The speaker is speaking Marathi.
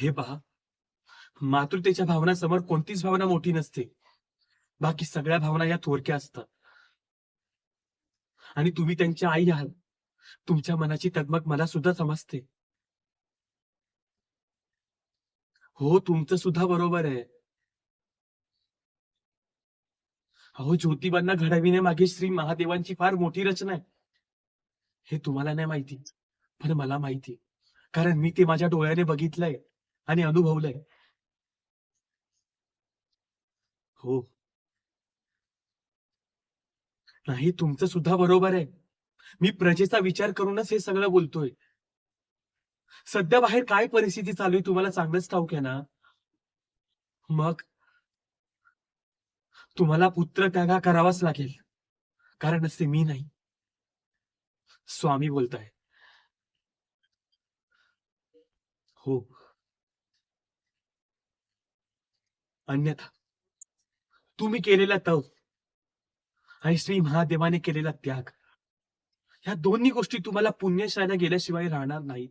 हे पहा. मातृतेच्या भावनासमोर कोणतीच भावना मोठी नसते. बाकी सगळ्या भावना या थोरक्या असतात. आणि तुम्ही त्यांच्या आई आहात. तुमच्या मनाची तगमग मला सुद्धा समजते. हो तुमचं सुद्धा बरोबर आहे. अहो ज्योतिबांना घडविण्यामागे श्री महादेवांची फार मोठी रचना आहे. हे तुम्हाला नाही माहिती पण मला माहिती. कारण मी ते माझ्या डोळ्याने बघितलंय. आणि अनुभवलंय. हो. नाही तुमचं सुद्धा बरोबर आहे. मी प्रजेचा विचार करूनच हे सगळं बोलतोय. सध्या बाहेर काय परिस्थिती चालू आहे तुम्हाला चांगलंच ठाऊक आहे ना? मग? तुम्हाला पुत्र त्यागा करावाच लागेल. कारण असते मी नाही. स्वामी बोलताय. हो. अन्यथा तुम्ही केलेला तव आणि श्री महादेवाने केलेला त्याग. ह्या दोन्ही गोष्टी तुम्हाला पुण्यशाला गेल्याशिवाय राहणार नाहीत.